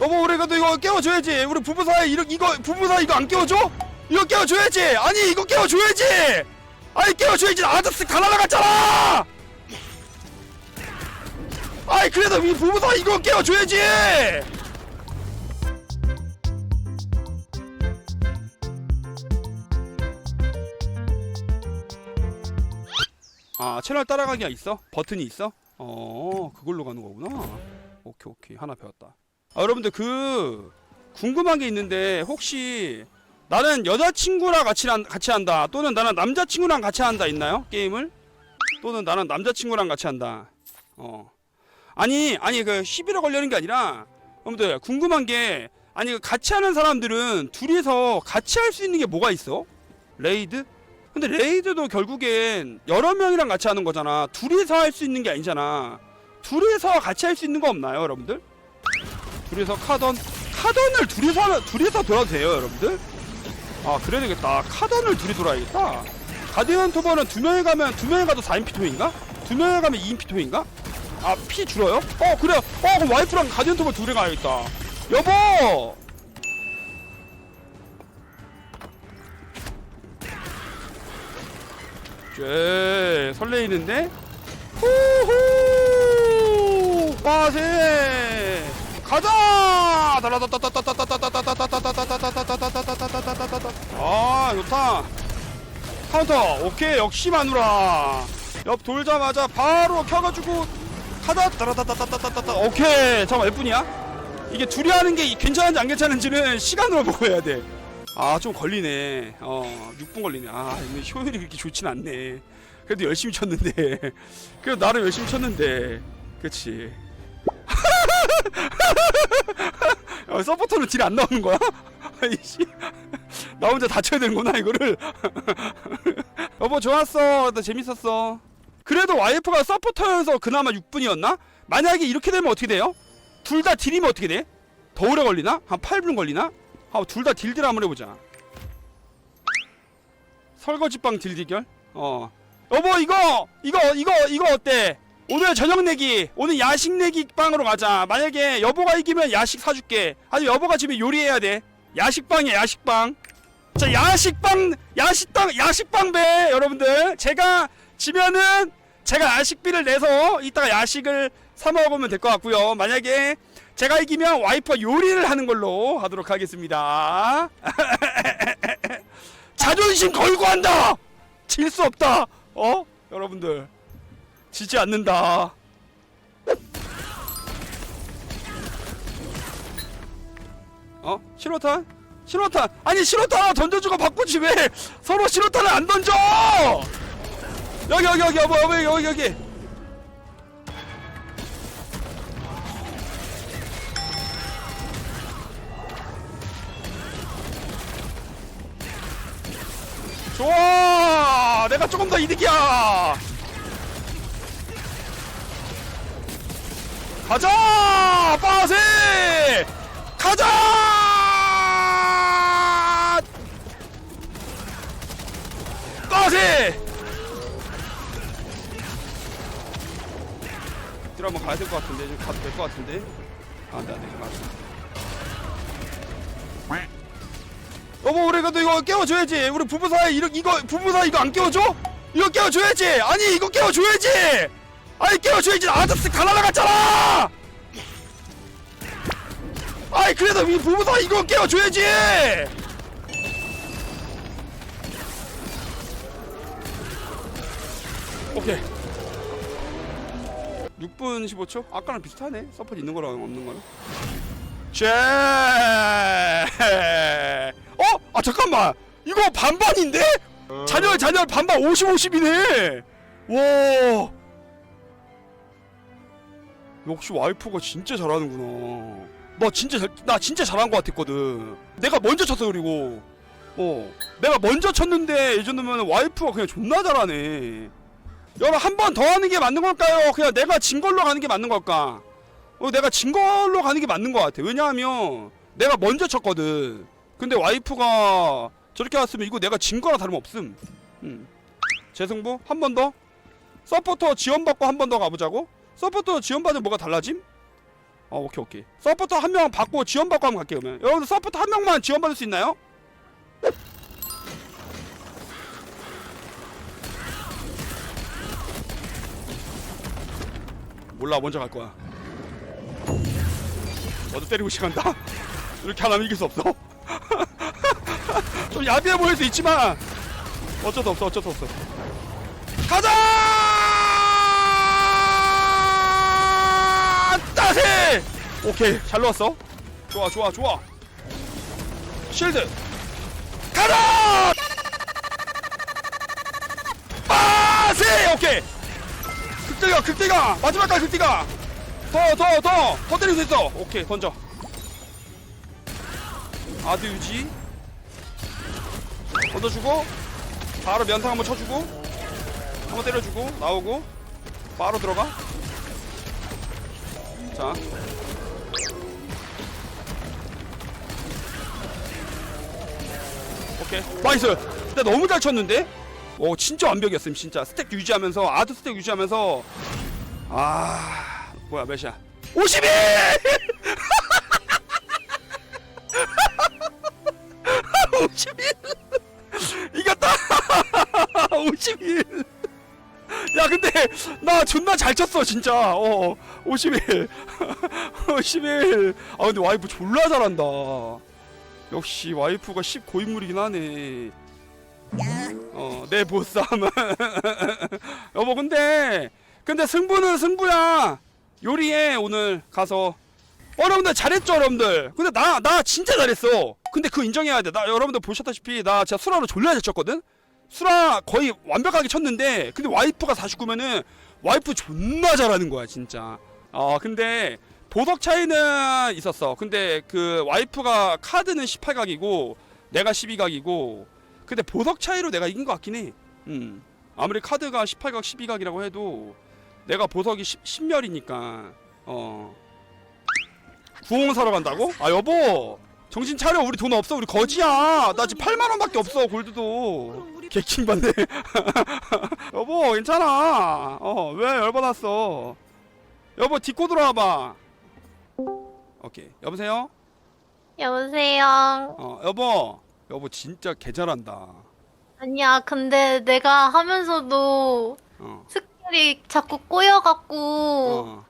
여보 우리 그래도 이거 깨워줘야지. 우리 부부 사이 이거 이거 부부 사이 이거 안 깨워줘? 이거 깨워줘야지. 아니 이거 깨워줘야지. 아니 깨워줘야지. 아저씨 다 날아갔잖아! 아이 그래도 이 부부 사이 이거 깨워줘야지. 아 채널 따라가기가 있어? 버튼이 있어? 어 그걸로 가는 거구나. 오케이 오케이. 하나 배웠다 아 여러분들 그 궁금한 게 있는데 혹시 나는 여자친구랑 같이, 한, 같이 한다 또는 나는 남자친구랑 같이 한다 있나요? 게임을? 또는 나는 남자친구랑 같이 한다 어 아니 아니 그 시비를 걸려는 게 아니라 여러분들 궁금한 게 아니 그 같이 하는 사람들은 둘이서 같이 할 수 있는 게 뭐가 있어? 레이드? 근데 레이드도 결국엔 여러 명이랑 같이 하는 거잖아 둘이서 할 수 있는 게 아니잖아 둘이서 같이 할 수 있는 거 없나요 여러분들? 둘이서 카던 카던을 둘이서 둘이서 돌아도 돼요 여러분들? 아 그래야 되겠다 카던을 둘이 돌아야겠다 가디언 토버는 두 명이 가면 두 명이 가도 4인 피 토인가? 두 명이 가면 2인 피 토인가? 아 피 줄어요? 어 그래 어 그럼 와이프랑 가디언 토버 둘이 가야겠다 여보 쟤 설레이는데 후후 빠세 가자 아 좋다 카운터 오케이 역시 마누라 옆 돌자마자 바로 켜가지고 가다 따라다다다다다다 오케이 잠깐만 몇 분이야? 이게 둘이 하는 게 괜찮은지 안 괜찮은지는 시간으로 보고 해야 돼. 아 좀 걸리네. 어 6분 걸리네. 아 이거 효율이 그렇게 좋진 않네. 그래도 열심히 쳤는데. 그래도 나름 열심히 쳤는데. 그렇 지. 어, 서포터는 딜안 나오는 거야? 아이씨. 나 혼자 다쳐야 되는구나 이거를. 여보 좋았어. 나 재밌었어. 그래도 와이프가 서포터여서 그나마 6분이었나? 만약에 이렇게 되면 어떻게 돼요? 둘 다 딜이면 어떻게 돼? 더 오래 걸리나? 한 8분 걸리나? 아, 둘 다 딜딜 한번 해보자. 설거지빵 딜 대결? 어. 여보 이거 이거 이거 이거 어때? 오늘 저녁 내기 오늘 야식 내기 빵으로 가자. 만약에 여보가 이기면 야식 사줄게. 아니 여보가 집에 요리해야 돼. 야식빵이야 야식빵. 자 야식빵 야식빵 야식빵배 여러분들 제가 지면은 제가 야식비를 내서 이따가 야식을 사 먹으면 될 것 같고요. 만약에 제가 이기면 와이프가 요리를 하는 걸로 하도록 하겠습니다. 자존심 걸고 한다. 질 수 없다. 어? 여러분들 지지 않는다. 어? 신호탄? 신호탄! 아니 신호탄 던져주고 바꾸지 왜 서로 신호탄을 안 던져! 여기 여기 여기 여보 여보 여기 여기 좋아 내가 조금 더 이득이야 가자! 빠세! 가자! 빠세! 뒤로 한번 가야 될 것 같은데 좀 가도 될 것 같은데. 아, 안돼 안돼 가자 여보 우리 그래도 이거 깨워줘야지. 우리 부부 사이 이거 부부 사이 이거 안 깨워줘? 이거 깨워줘야지! 아니 이거 깨워줘야지 아니 깨워줘야지 아저씨 다 날아갔잖아! 아이 그래도 이 부부 사이 이거 깨워줘야지! 오케이. 6분 15초? 아까랑 비슷하네. 서포트 있는 거랑 없는 거랑. 쟤 어? 아 잠깐만. 이거 반반인데? 잔열 잔열 반반 50 50이네. 와 역시 와이프가 진짜 잘하는구나 나 진짜 잘, 나 진짜 잘한 것 같았거든 내가 먼저 쳤어 그리고 어 내가 먼저 쳤는데 이 정도면 와이프가 그냥 존나 잘하네 여러분 한 번 더 하는 게 맞는 걸까요? 그냥 내가 진 걸로 가는 게 맞는 걸까? 어, 내가 진 걸로 가는 게 맞는 것 같아. 왜냐하면 내가 먼저 쳤거든. 근데 와이프가 저렇게 왔으면 이거 내가 진 거랑 다름없음. 음. 재승부 한 번 더. 서포터 지원받고 한 번 더 가보자고. 서포터 지원받으면 뭐가 달라짐? 어 오케이 오케이. 서포터 한 명 받고 지원 받고 한번 갈게요 그러면. 여러분들 서포터 한 명만 지원 받을 수 있나요? 몰라 먼저 갈 거야. 너도 때리고 시간다? 이렇게 안 하면 이길 수 없어? 좀 야비해 보일 수 있지만 어쩔 수 없어 어쩔 수 없어. 가자 따세 오케이. 잘 넣었어? 좋아 좋아 좋아. 실드. 가자 빠세! 오케이. 극대가 극대가. 마지막까지 극대가. 더 더 더. 더 때릴 수 있어. 오케이 던져. 아드 유지. 던져주고 바로 면상 한번 쳐주고 한번 때려주고 나오고 바로 들어가 자. 오케이. 나이스! 근데 너무 잘 쳤는데? 오 진짜 완벽이었음 진짜. 스택 유지하면서 아드 스택 유지하면서. 아 뭐야 몇이야 51 51 이겼다! 51 야 근데 나 존나 잘 쳤어 진짜. 어 51 51 아 근데 와이프 졸라 잘한다. 역시 와이프가 10 고인물이긴 하네. 어내 보쌈은. 여보 근데 근데 승부는 승부야. 요리해 오늘 가서. 어, 여러분들 잘했죠 여러분들? 근데 나 나 진짜 잘했어. 근데 그거 인정해야 돼나 여러분들 보셨다시피 나 진짜 수라로 졸라 잘 쳤거든 수라 거의 완벽하게 쳤는데 근데 와이프가 49면은 와이프 존나 잘하는 거야 진짜. 어 근데 보석 차이는 있었어. 근데 그 와이프가 카드는 18각이고 내가 12각이고 근데 보석 차이로 내가 이긴 것 같긴 해. 음. 아무리 카드가 18각 12각이라고 해도 내가 보석이 10, 10멸이니까 어. 구홍 사러 간다고? 아 여보 정신 차려. 우리 돈 없어. 우리 거지야. 나 지금 8만원밖에 없어 골드도. 개킹 받네. 여보 괜찮아. 어 왜 열받았어? 여보 디코 들어와봐. 오케이. 여보세요? 여보세요. 어 여보. 여보 진짜 개 잘한다. 아니야, 근데 내가 하면서도 어. 스킬이 자꾸 꼬여갖고 어.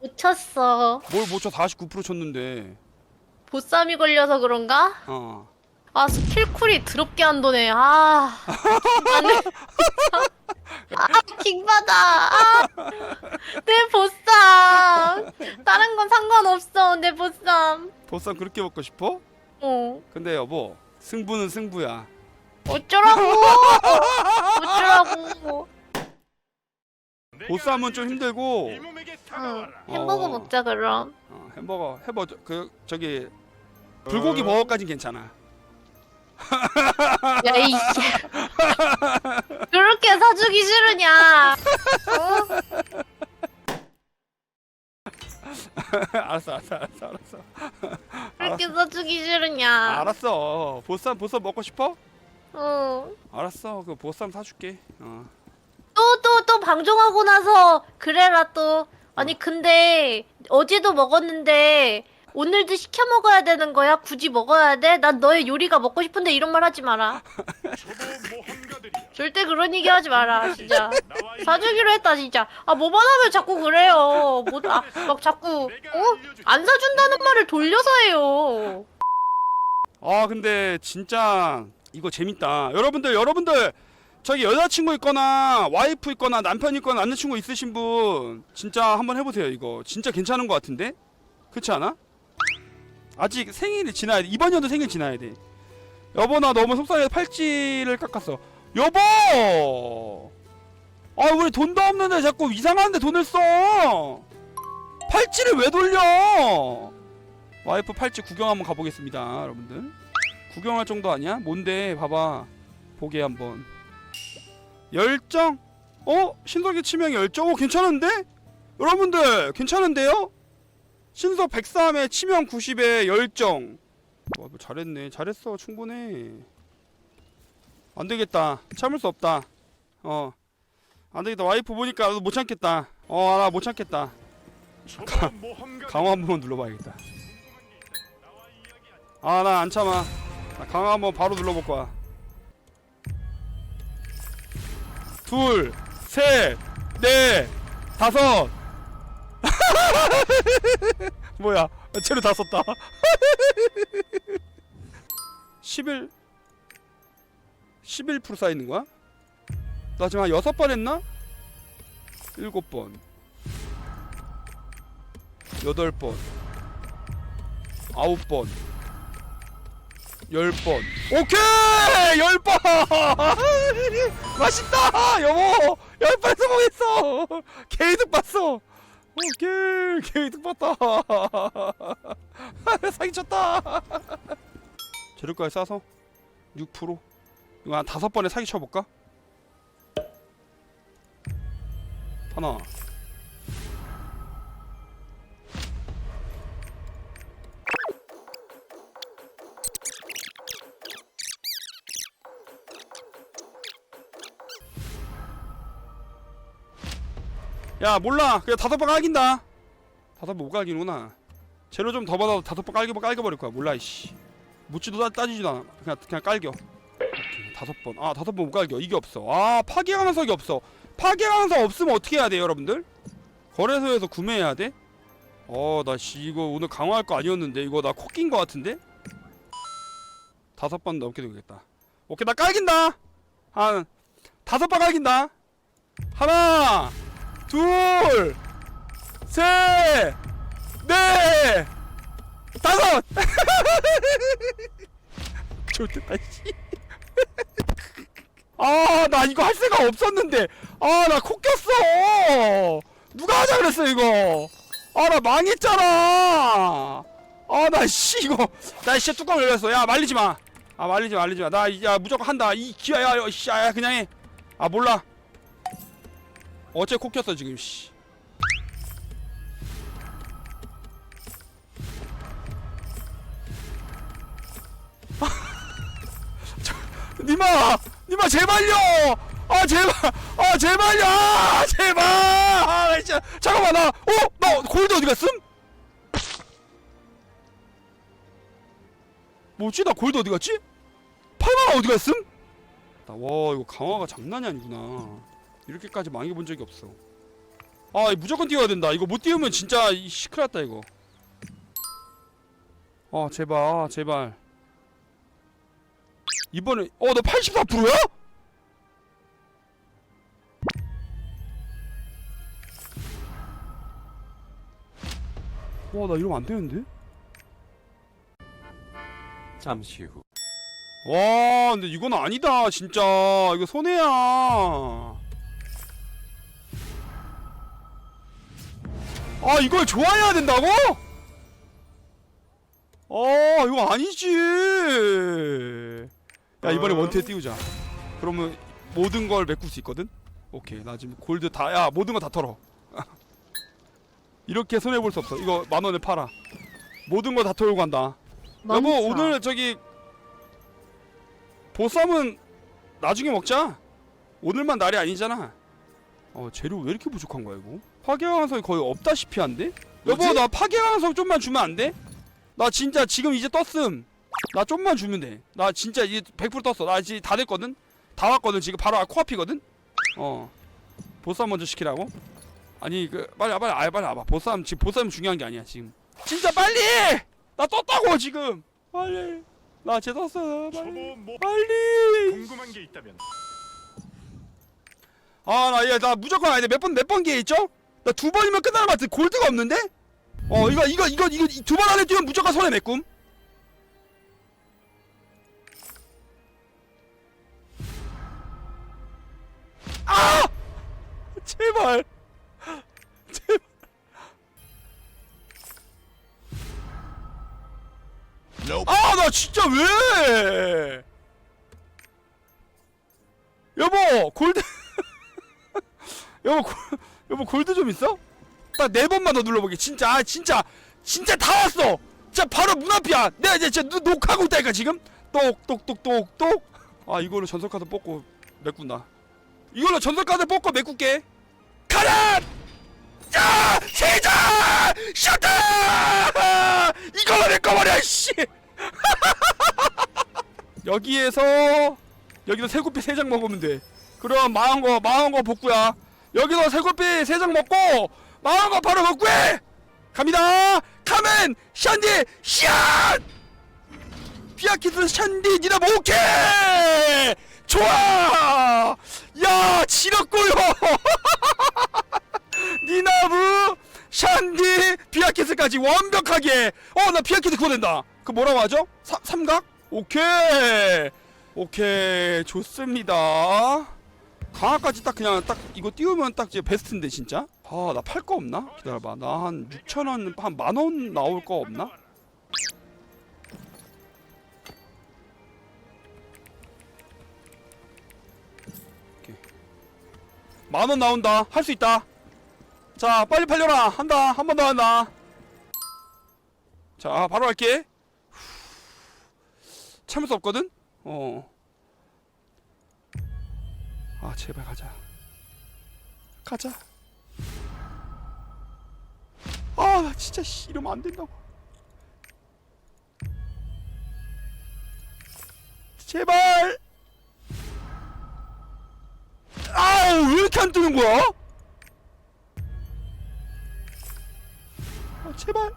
못 쳤어. 뭘못쳐? 49% 쳤는데 보쌈이 걸려서 그런가? 어 아, 스킬 쿨이 더럽게 안 도네. 아. 안돼. 아, 킹받아. 아, 내 보쌈. 다른 건 상관없어, 내 보쌈. 보쌈 그렇게 먹고 싶어? 어. 근데 여보 승부는 승부야 어쩌라고. 어쩌라고. 보쌈은 좀 힘들고 응. 햄버거 어. 먹자, 그럼. 어, 햄버거 햄버거 그 저기 불고기 버거까진 괜찮아 야, 이씨. 그렇게 사주기 싫으냐? 어? 알았어 알았어 알았어 알았어 그렇게 사주기 싫으냐? 알았어 보쌈 보쌈 먹고 싶어? 어. 알았어 그 보쌈 사줄게 어. 또, 또, 또 방종하고 나서 그래라 또. 아니, 근데 어제도 먹었는데 오늘도 시켜 먹어야 되는 거야? 굳이 먹어야 돼? 난 너의 요리가 먹고 싶은데 이런 말 하지 마라. 절대 그런 얘기 하지 마라, 진짜. 사주기로 했다, 진짜. 아, 뭐만 하면 자꾸 그래요. 뭐, 아, 막 자꾸, 어? 안 사준다는 말을 돌려서 해요. 아 근데 진짜 이거 재밌다 여러분들 여러분들 저기 여자친구 있거나 와이프 있거나 남편 있거나 남자친구 있으신 분 진짜 한번 해보세요 이거 진짜 괜찮은 것 같은데 그렇지 않아? 아직 생일이 지나야 돼 이번 연도 생일 지나야 돼 여보 나 너무 속상해서 팔찌를 깎았어 여보 아 우리 돈도 없는데 자꾸 이상한데 돈을 써 팔찌를 왜 돌려 와이프 팔찌 구경 한번 가보겠습니다 여러분들 구경할 정도 아니야? 뭔데 봐봐 보게 한번 열정? 어? 신석이 치명 열정? 어 괜찮은데? 여러분들 괜찮은데요? 신석 103에 치명 90에 열정. 와, 뭐 잘했네. 잘했어. 충분해. 안되겠다. 참을 수 없다. 어. 안되겠다. 와이프 보니까 나도 못 참겠다. 어 나 못 참겠다. 강화 한 번만 눌러봐야겠다. 아, 나 안 참아. 나 강화 한번 바로 눌러볼 거야. 둘, 셋, 넷, 다섯. 뭐야? 재료 다 썼다. 11 11% 쌓이는 거야? 나 지금 한 여섯 번 했나? 일곱 번. 여덟 번. 아홉 번. 열 번. 오케이! 열 번! 맛있다! 여보! 열번 성공했어! 개이득 봤어! 오케이! 개이득 봤다! 사기쳤다! 재료까지 싸서 6% 이거 한 다섯 번에 사기 쳐볼까? 하나 야 몰라. 그냥 다섯 번 깔긴다. 다섯 번 못 깔기는구나. 재료 좀 더 받아도 다섯 번 깔겨 깔겨버릴 거야. 몰라 이씨. 묻지도 따, 따지지도 않아. 그냥 그냥 깔겨. 다섯 번아 다섯 번 못 깔겨. 이게 없어. 아 파괴 강석이 없어. 파괴 강석 없으면 어떻게 해야 돼요 여러분들? 거래소에서 구매해야 돼? 어나 씨 이거 오늘 강화할 거 아니었는데 이거 나 코 낀 거 같은데? 다섯 번 넘게 되겠다. 오케이 나 깔긴다. 한 다섯 번 깔긴다. 하나 둘, 셋, 넷, 다섯. 좋겠다 씨. 아, 나 이거 할 생각 없었는데. 아, 나 코 꼈어. 누가 하자 그랬어 이거. 아, 나 망했잖아. 아, 나 씨 이거. 나 씨 뚜껑 열렸어. 야, 말리지 마. 아, 말리지 마, 말리지 마. 나 야 무조건 한다. 이 기야, 야, 야, 씨, 야, 야, 그냥 해. 아, 몰라. 어째 코 꼈어 지금 씨. 저, 니마! 니마 제발요! 아 제발! 아 제발요! 아 제발! 아 진짜 잠깐만 나 어 나 골드 어디 갔음? 뭐지? 나 골드 어디 갔지? 8만 어디 갔음? 나 와 이거 강화가 장난이 아니구나 이렇게까지 망해본 적이 없어. 아, 무조건 띄워야 된다. 이거 못 띄우면 진짜 이 시크났다 이거. 아, 제발, 아, 제발. 이번에, 어, 너 84%야? 와, 나 이러면 안 되는데? 잠시 후. 와, 근데 이건 아니다, 진짜. 이거 손해야. 아, 이걸 좋아해야 된다고? 아, 이거 아니지. 야, 이번에 원태 띄우자. 그러면 모든 걸 메꿀 수 있거든? 오케이, 나 지금 골드 다, 야, 모든 거 다 털어. 이렇게 손해볼 수 없어. 이거 만 원에 팔아. 모든 거 다 털고 간다. 여보, 멈춰. 오늘 저기 보쌈은 나중에 먹자. 오늘만 날이 아니잖아. 어 재료 왜 이렇게 부족한 거야 이거? 파괴왕석이 거의 없다시피 한데? 여보 뭐지? 나 파괴왕석 좀만 주면 안 돼? 나 진짜 지금 이제 떴음. 나 좀만 주면 돼. 나 진짜 이제 100% 떴어. 나 이제 다 됐거든. 다 왔거든. 지금 바로 코앞이거든. 어. 보쌈 먼저 시키라고? 아니 그 빨리 와, 빨리 아 빨리 와봐. 보쌈 지금 보쌈 중요한 게 아니야 지금. 진짜 빨리! 나 떴다고 지금. 빨리. 나제 떴어. 빨리. 저거 뭐 빨리. 궁금한 게 있다면 아, 나, 얘, 나 무조건 아닌데 몇 번, 몇 번 기회 있죠? 나 두 번이면 끝나는 것 같은 골드가 없는데? 어, 이거, 이거, 이거, 이거, 두 번 안에 뛰면 무조건 손해 메꿈. 아! 제발. 제발. 아, 나 진짜 왜? 여보, 골드. 여보 골, 여보 골드 좀 있어? 나 네 번만 더 눌러보게 진짜 아 진짜 진짜 다 왔어 진짜 바로 문 앞이야 내가 이제 진짜 녹하고 있다니까 지금 똑똑똑똑똑 아 이걸로 전설카드 뽑고 메꾼다 이걸로 전설카드 뽑고 메꿀게 가라! 야! 세자! 셔터! 이걸로 메꿔버려 씨! 여기에서 여기서 세구피 세 장 먹으면 돼 그럼 망한 거 망한 거 복구야 여기서 새구피 세장 먹고 거 바로 복구해! 갑니다. 카멘 샨디 샷 피아키스 샨디 니나 오케이! 좋아! 야 지렸고요! 니나브 샨디 피아키스까지 완벽하게. 어 나 피아키스 그거 된다. 그 뭐라고 하죠? 사, 삼각? 오케이. 오케이 좋습니다 강화까지 딱 그냥 딱 이거 띄우면 딱 이제 베스트인데 진짜? 아 나 팔 거 없나? 기다려봐. 나 한 6천원 한 만 원 나올 거 없나? 만 원 나온다. 할 수 있다. 자 빨리 팔려라. 한다. 한 번 더 한다. 자 바로 할게. 참을 수 없거든? 어 아 제발 가자. 가자. 아나 진짜 씨 이러면 안 된다고. 제발! 아우 왜 이렇게 안 뜨는 거야? 아 제발.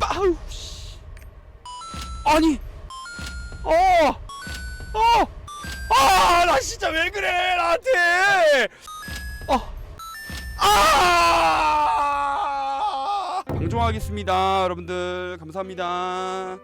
아우 씨. 아니. 어어 아 나 진짜 왜 그래 나한테? 어 아! 방종하겠습니다 여러분들. 감사합니다